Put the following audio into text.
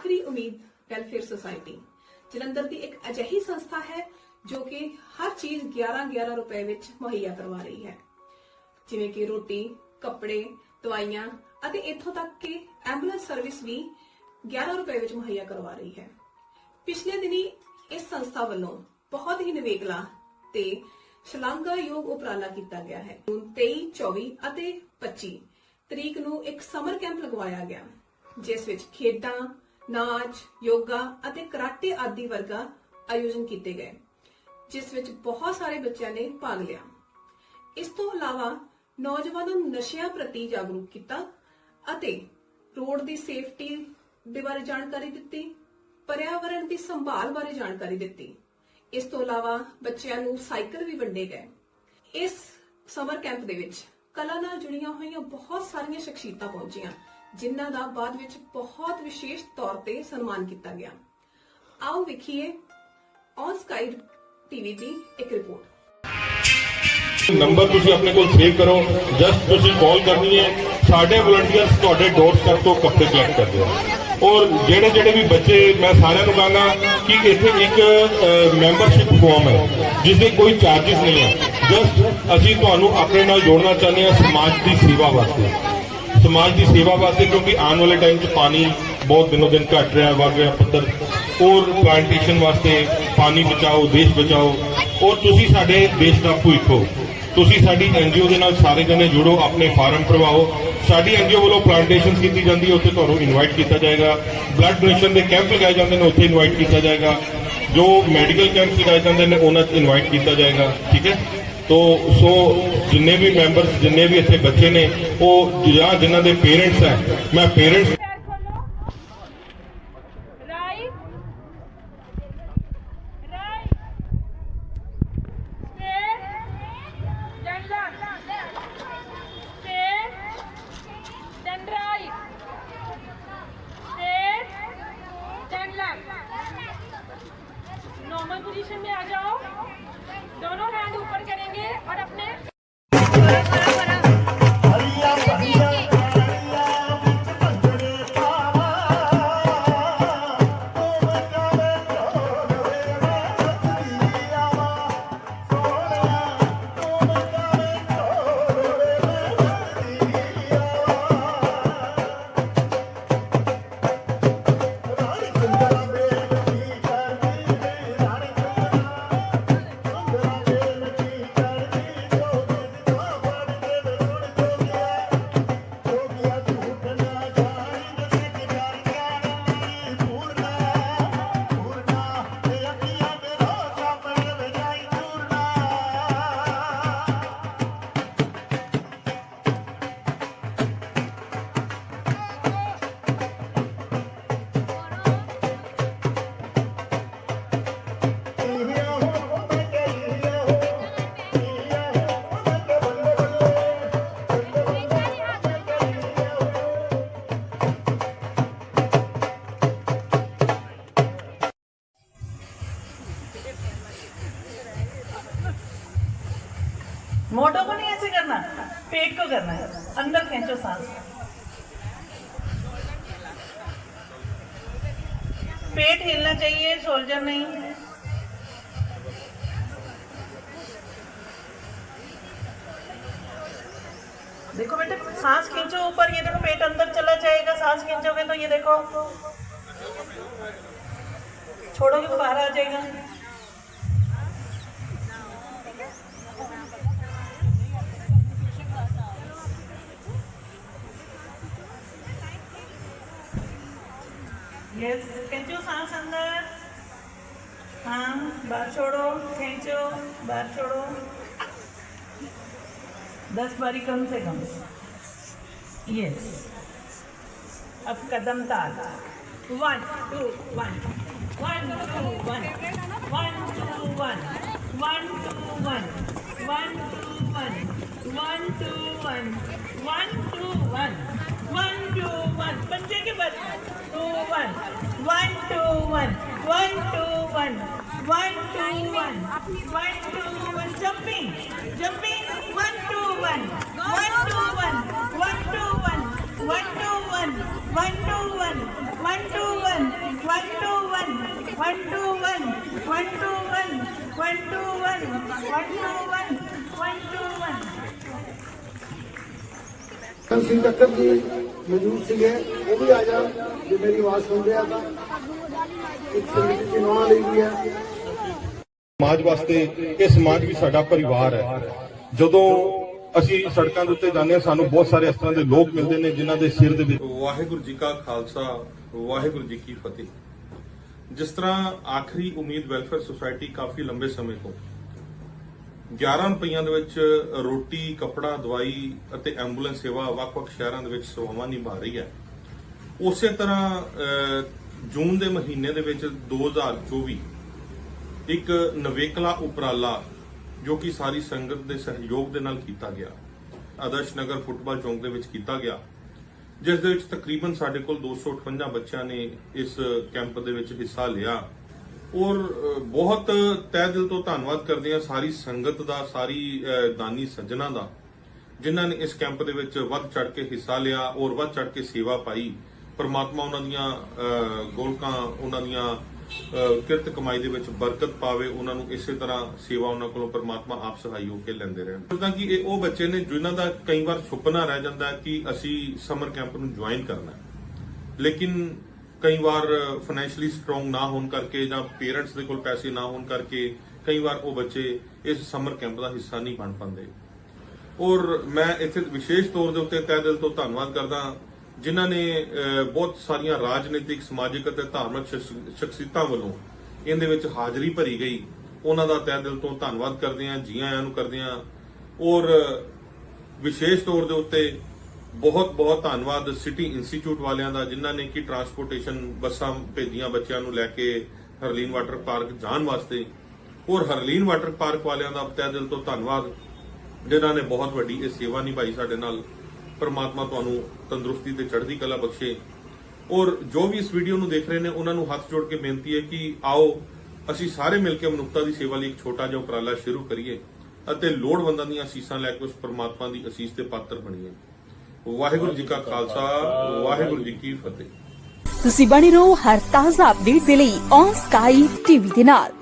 ਆਖਰੀ ਉਮੀਦ welfare society Jalandhar ਦੀ ਇੱਕ ਅਜਿਹੀ ਸੰਸਥਾ ਹੈ ਜੋ ਕਿ ਹਰ ਚੀਜ਼ 11-11 ਰੁਪਏ ਵਿੱਚ ਮੁਹੱਈਆ ਕਰਵਾ ਰਹੀ ਹੈ। ਜਿਵੇਂ ਕਿ ਰੋਟੀ, ਕੱਪੜੇ, ਦਵਾਈਆਂ ਅਤੇ ਇੱਥੋਂ ਤੱਕ ਕਿ ਐਂਬੂਲੈਂਸ ਸਰਵਿਸ ਵੀ 11 ਰੁਪਏ ਵਿੱਚ ਮੁਹੱਈਆ ਕਰਵਾ ਰਹੀ ਹੈ। ਪਿਛਲੇ ਦਿਨੀ ਇਸ ਸੰਸਥਾ ਵੱਲੋਂ ਬਹੁਤ ਹੀ ਨਿਵੇਕਲਾ ਤੇ ਸ਼ਲਾਘਾਯੋਗ ਉਪਰਾਲਾ ਕੀਤਾ ਗਿਆ ਹੈ। ਹੁਣ 23 24 ਅਤੇ 25 ਤਰੀਕ ਨੂੰ ਇੱਕ ਸਮਰ ਕੈਂਪ ਲਗਵਾਇਆ ਗਿਆ, ਜਿਸ ਵਿੱਚ ਖੇਡਾਂ ਨਾਚ, ਯੋਗਾ ਅਤੇ ਕਰਾਟੇ ਆਦਿ ਵਰਗਾ ਆਯੋਜਨ ਕੀਤੇ ਗਏ, ਜਿਸ ਵਿੱਚ ਬਹੁਤ ਸਾਰੇ ਬੱਚਿਆਂ ਨੇ ਭਾਗ ਲਿਆ। ਇਸ ਤੋਂ ਇਲਾਵਾ ਨੌਜਵਾਨਾਂ ਨੂੰ ਨਸ਼ਿਆਂ ਪ੍ਰਤੀ ਜਾਗਰੂਕ ਕੀਤਾ ਅਤੇ ਰੋਡ ਦੀ ਸੇਫਟੀ ਦੇ ਬਾਰੇ ਜਾਣਕਾਰੀ ਦਿੱਤੀ ਪਰਿਆਵਰਣ ਦੀ ਸੰਭਾਲ ਬਾਰੇ ਜਾਣਕਾਰੀ ਦਿੱਤੀ। ਇਸ ਤੋਂ ਇਲਾਵਾ ਬੱਚਿਆਂ ਨੂੰ ਸਾਈਕਲ ਵੀ ਵੰਡੇ ਗਏ। ਇਸ ਸਮਰ ਕੈਂਪ ਦੇ ਵਿੱਚ ਕਲਾ ਨਾਲ ਜੁੜੀਆਂ ਹੋਈਆਂ ਬਹੁਤ ਸਾਰੀਆਂ ਸ਼ਖਸੀਅਤਾਂ ਪਹੁੰਚੀਆਂ। ਜਿਨ੍ਹਾਂ ਦਾ ਬਾਅਦ ਵਿੱਚ ਬਹੁਤ ਵਿਸ਼ੇਸ਼ ਤੌਰ ਤੇ ਸਨਮਾਨ ਕੀਤਾ ਗਿਆ। ਆਓ ਵੇਖੀਏ ਔਨ ਸਕਾਈ ਟੀਵੀ ਦੀ ਇੱਕ ਰਿਪੋਰਟ ਨੰਬਰ ਤੁਸੀਂ ਆਪਣੇ ਕੋਲ ਸੇਵ ਕਰੋ। ਜਸਟ ਤੁਸੀਂ ਕਾਲ ਕਰਨੀ ਹੈ। ਸਾਡੇ ਵਲੰਟੀਅਰਸ ਤੁਹਾਡੇ ਡੋਰ ਤੋਂ ਕੱਪੜੇ ਕਲੈਕਟ ਕਰਦੇ ਆ। ਔਰ ਜਿਹੜੇ ਜਿਹੜੇ ਵੀ ਬੱਚੇ, ਮੈਂ ਸਾਰਿਆਂ ਨੂੰ ਕਹਾਂਗਾ ਕਿ ਇੱਥੇ ਇੱਕ ਮੈਂਬਰਸ਼ਿਪ ਫਾਰਮ ਹੈ ਜਿਸ ਦੇ ਕੋਈ ਚਾਰजेस ਨਹੀਂ ਹੈ। ਜਸਟ ਅਸੀਂ ਤੁਹਾਨੂੰ ਆਪਣੇ ਨਾਲ ਜੋੜਨਾ ਚਾਹੁੰਦੇ ਹਾਂ ਸਮਾਜ ਦੀ ਸੇਵਾ ਵਾਸਤੇ। ਸਮਾਜ ਦੀ ਸੇਵਾ ਵਾਸਤੇ, ਕਿਉਂਕਿ ਆਉਣ ਵਾਲੇ ਟਾਈਮ 'ਚ ਪਾਣੀ ਬਹੁਤ ਦਿਨੋ ਦਿਨ ਘਟ ਰਿਹਾ, ਵੱਧ ਰਿਹਾ ਪੱਧਰ। ਔਰ ਪਲਾਂਟੇਸ਼ਨ ਵਾਸਤੇ ਪਾਣੀ ਬਚਾਓ, ਦੇਸ਼ ਬਚਾਓ। ਔਰ ਤੁਸੀਂ ਸਾਡੇ ਦੇਸ਼ ਦਾ ਭਵਿੱਖ ਹੋ। ਤੁਸੀਂ ਸਾਡੀ ਐਨਜੀਓ ਦੇ ਨਾਲ ਸਾਰੇ ਜਣੇ ਜੁੜੋ, ਆਪਣੇ ਫਾਰਮ ਭਰਵਾਓ। ਸਾਡੀ ਐਨਜੀਓ ਵੱਲੋਂ ਪਲਾਂਟੇਸ਼ਨ ਕੀਤੀ ਜਾਂਦੀ ਹੈ, ਉੱਥੇ ਤੁਹਾਨੂੰ ਇਨਵਾਈਟ ਕੀਤਾ ਜਾਏਗਾ। ਬਲੱਡ ਡੋਨੇਸ਼ਨ ਦੇ ਕੈਂਪ ਲਗਾਏ ਜਾਂਦੇ ਨੇ, ਉੱਥੇ ਇਨਵਾਈਟ ਕੀਤਾ ਜਾਏਗਾ। ਜੋ ਮੈਡੀਕਲ ਕੈਂਪ ਲਗਾਏ ਜਾਂਦੇ ਨੇ, ਉਹਨਾਂ 'ਚ ਇਨਵਾਈਟ ਕੀਤਾ ਜਾਏਗਾ। ਠੀਕ ਹੈ? ਤੋ, ਸੋ ਜਿੰਨੇ ਵੀ ਮੈਂਬਰਸ ਜਿੰਨੇ ਵੀ ਇੱਥੇ ਬੱਚੇ ਨੇ, ਉਹ ਜਾਂ ਜਿਨ੍ਹਾਂ ਦੇ ਪੇਰੈਂਟਸ ਹੈ, ਮੈਂ ਪੇਰੈਂਟਸ मोटो को नहीं ऐसे करना, पेट को करना है। अंदर खींचो सांस। पेट हिलना चाहिए शोल्डर नहीं। देखो बेटे, सांस खींचो ऊपर, ये देखो पेट अंदर चला जाएगा। सांस खींचोगे तो ये देखो, छोड़ोगे तो बाहर आ जाएगा। यस खींचो सांस अंदर हाँ बाहर छोड़ो खींचो बाहर छोड़ो दस बारी कम से कम यस अब कदम ताल one two one one two one one two one one two one one two one one two one one two one one two one पंजे के बाद two one one to one one two one one two one one two one jumping jumping one two one one two one one two one one two one one two one one two one one two one one two one one two one one two one one two one one two one Singh टक्कर जी मजूर सिंह है वो भी आ जाओ जो मेरी आवाज़ सुन रहा था ਇੱਕ ਸੰਗੀਤ ਚ ਉਹਨਾਂ ਲਈ ਵੀ ਹੈ। ਸਮਾਜ ਵਾਸਤੇ ਇਹ ਸਮਾਜ ਵੀ ਸਾਡਾ ਪਰਿਵਾਰ ਹੈ। ਜਦੋਂ ਅਸੀਂ ਸੜਕਾਂ ਦੇ ਉੱਤੇ ਜਾਂਦੇ ਹਾਂ ਸਾਨੂੰ ਬਹੁਤ ਸਾਰੇ ਇਸ ਤਰ੍ਹਾਂ ਦੇ ਲੋਕ ਮਿਲਦੇ ਨੇ ਜਿਨ੍ਹਾਂ ਦੇ ਸਿਰ ਦੇ ਵਿੱਚ ਵਾਹਿਗੁਰੂ ਜੀ ਕਾ ਖਾਲਸਾ ਵਾਹਿਗੁਰੂ ਜੀ ਕੀ ਫਤਿਹ। ਜਿਸ ਤਰ੍ਹਾਂ ਆਖਰੀ ਉਮੀਦ ਵੈਲਫੇਅਰ ਸੁਸਾਇਟੀ ਕਾਫੀ ਲੰਬੇ ਸਮੇਂ ਤੋਂ। 11 ਰੁਪਈਆਂ ਦੇ ਵਿੱਚ ਰੋਟੀ ਕੱਪੜਾ ਦਵਾਈ ਅਤੇ ਐਂਬੂਲੈਂਸ ਸੇਵਾ ਵੱਖ-ਵੱਖ ਸ਼ਹਿਰਾਂ ਦੇ ਵਿੱਚ ਸੇਵਾਵਾਂ ਨਿਭਾ ਰਹੀ ਹੈ। ਉਸੇ ਤਰ੍ਹਾਂ ਜੂਨ ਦੇ ਮਹੀਨੇ ਦੇ ਵਿੱਚ 2024 ਇੱਕ ਨਵੇਕਲਾ ਉਪਰਾਲਾ ਜੋ ਕਿ ਸਾਰੀ ਸੰਗਤ ਦੇ ਸਹਿਯੋਗ ਦੇ ਨਾਲ ਕੀਤਾ ਗਿਆ। ਆਦਰਸ਼ ਨਗਰ ਫੁੱਟਬਾਲ ਚੌਂਕ ਦੇ ਵਿੱਚ ਕੀਤਾ ਗਿਆ। ਜਿਸ ਦੇ ਵਿੱਚ ਤਕਰੀਬਨ ਸਾਡੇ ਕੋਲ 258 ਬੱਚਿਆਂ ਨੇ ਇਸ ਕੈਂਪ ਦੇ ਵਿੱਚ ਹਿੱਸਾ ਲਿਆ। ਔਰ ਬਹੁਤ ਤਹਿ ਦਿਲ ਤੋਂ ਧੰਨਵਾਦ ਕਰਦੇ ਹਾਂ ਸਾਰੀ ਸੰਗਤ ਦਾ, ਸਾਰੀ ਦਾਨੀ ਸੱਜਣਾ ਦਾ, ਜਿਨ੍ਹਾਂ ਨੇ ਇਸ ਕੈਂਪ ਦੇ ਵਿੱਚ ਵੱਧ ਚੜ ਕੇ ਹਿੱਸਾ ਲਿਆ ਔਰ ਵੱਧ ਚੜ ਕੇ ਸੇਵਾ ਪਾਈ। ਪਰਮਾਤਮਾ ਉਹਨਾਂ ਦੀਆਂ ਗੋਲਕਾਂ, ਉਹਨਾਂ ਦੀਆਂ ਕਿਰਤ ਕਮਾਈ ਦੇ ਵਿੱਚ ਬਰਕਤ ਪਾਵੇ, ਉਹਨਾਂ ਨੂੰ ਇਸੇ ਤਰ੍ਹਾਂ ਸੇਵਾ ਉਹਨਾਂ ਕੋਲੋਂ ਪਰਮਾਤਮਾ ਆਪ ਸਹਾਈ ਹੋ ਕੇ ਲੈਂਦੇ ਰਹਿਣ। ਜਿੱਦਾਂ ਕਿ ਇਹ ਉਹ ਬੱਚੇ ਨੇ ਜਿਨ੍ਹਾਂ ਦਾ ਕਈ ਵਾਰ ਸੁਪਨਾ ਰਹਿ ਜਾਂਦਾ ਕਿ ਅਸੀਂ ਸਮਰ ਕੈਂਪ ਨੂੰ ਜੁਆਇਨ ਕਰਨਾ ਲੇਕਿਨ ਕਈ ਵਾਰ ਫਾਈਨੈਂਸ਼ਲੀ ਸਟਰੋਂਗ ਨਾ ਹੋਣ ਕਰਕੇ ਜਾਂ ਪੇਰੈਂਟਸ ਦੇ ਕੋਲ ਪੈਸੇ ਨਾ ਹੋਣ ਕਰਕੇ ਕਈ ਵਾਰ ਉਹ ਬੱਚੇ ਇਸ ਸਮਰ ਕੈਂਪ ਦਾ ਹਿੱਸਾ ਨਹੀਂ ਬਣ ਪਾਉਂਦੇ। ਔਰ ਮੈਂ ਇੱਥੇ ਵਿਸ਼ੇਸ਼ ਤੌਰ ਦੇ ਉੱਤੇ ਤਹਿ ਦਿਲ ਤੋਂ ਧੰਨਵਾਦ ਕਰਦਾ ਜਿਨ੍ਹਾਂ ਨੇ ਬਹੁਤ ਸਾਰੀਆਂ ਰਾਜਨੀਤਿਕ, ਸਮਾਜਿਕ ਅਤੇ ਧਾਰਮਿਕ ਸ਼ਖਸੀਅਤਾਂ ਵੱਲੋਂ ਇਹਦੇ ਵਿੱਚ ਹਾਜ਼ਰੀ ਭਰੀ ਗਈ। ਉਹਨਾਂ ਦਾ ਤਹਿ ਦਿਲ ਤੋਂ ਧੰਨਵਾਦ ਕਰਦੇ ਹਾਂ, ਜੀ ਆਇਆਂ ਨੂੰ ਕਰਦੇ ਹਾਂ। ਔਰ ਵਿਸ਼ੇਸ਼ ਤੌਰ ਦੇ ਉੱਤੇ ਬਹੁਤ ਬਹੁਤ ਧੰਨਵਾਦ ਸਿਟੀ ਇੰਸਟੀਚਿਊਟ ਵਾਲਿਆਂ ਦਾ, ਜਿਨ੍ਹਾਂ ਨੇ ਕਿ ਟਰਾਂਸਪੋਰਟੇਸ਼ਨ ਬੱਸਾਂ ਭੇਜੀਆਂ ਬੱਚਿਆਂ ਨੂੰ ਲੈ ਕੇ ਹਰਲੀਨ ਵਾਟਰ ਪਾਰਕ ਜਾਣ ਵਾਸਤੇ। ਔਰ ਹਰਲੀਨ ਵਾਟਰ ਪਾਰਕ ਵਾਲਿਆਂ ਦਾ ਤਹਿ ਦਿਲ ਤੋਂ ਧੰਨਵਾਦ, ਜਿਨ੍ਹਾਂ ਨੇ ਬਹੁਤ ਵੱਡੀ ਇਹ ਸੇਵਾ ਨਿਭਾਈ ਸਾਡੇ ਨਾਲ। ਪਰਮਾਤਮਾ ਤੁਹਾਨੂੰ ਤੰਦਰੁਸਤੀ ਤੇ ਚੜ੍ਹਦੀ ਕਲਾ ਬਖਸ਼ੇ। ਔਰ ਜੋ ਵੀ ਇਸ ਵੀਡੀਓ ਨੂੰ ਦੇਖ ਰਹੇ ਨੇ, ਉਹਨਾਂ ਨੂੰ ਹੱਥ ਜੋੜ ਕੇ ਬੇਨਤੀ ਹੈ ਕਿ ਆਓ, ਅਸੀਂ ਸਾਰੇ ਮਿਲ ਕੇ ਮਨੁੱਖਤਾ ਦੀ ਸੇਵਾ ਲਈ ਇੱਕ ਛੋਟਾ ਜਿਹਾ ਉਪਰਾਲਾ ਸ਼ੁਰੂ ਕਰੀਏ ਅਤੇ ਲੋੜਵੰਦਾਂ ਦੀਆਂ ਅਸੀਸਾਂ ਲੈ ਕੇ ਉਸ ਪਰਮਾਤਮਾ ਦੀ ਅਸੀਸ ਦੇ ਪਾਤਰ ਬਣੀਏ। ਵਾਹਿਗੁਰੂ ਜੀ ਕਾ ਖਾਲਸਾ, ਵਾਹਿਗੁਰੂ ਜੀ ਕੀ ਫਤਿਹ। ਤੁਸੀਂ ਬਣੇ ਰਹੋ ਹਰ ਤਾਜ਼ਾ ਅਪਡੇਟ ਦੇ ਲਈ ਔਨ ਸਕਾਈ ਟੀਵੀ ਦੇ ਨਾਲ।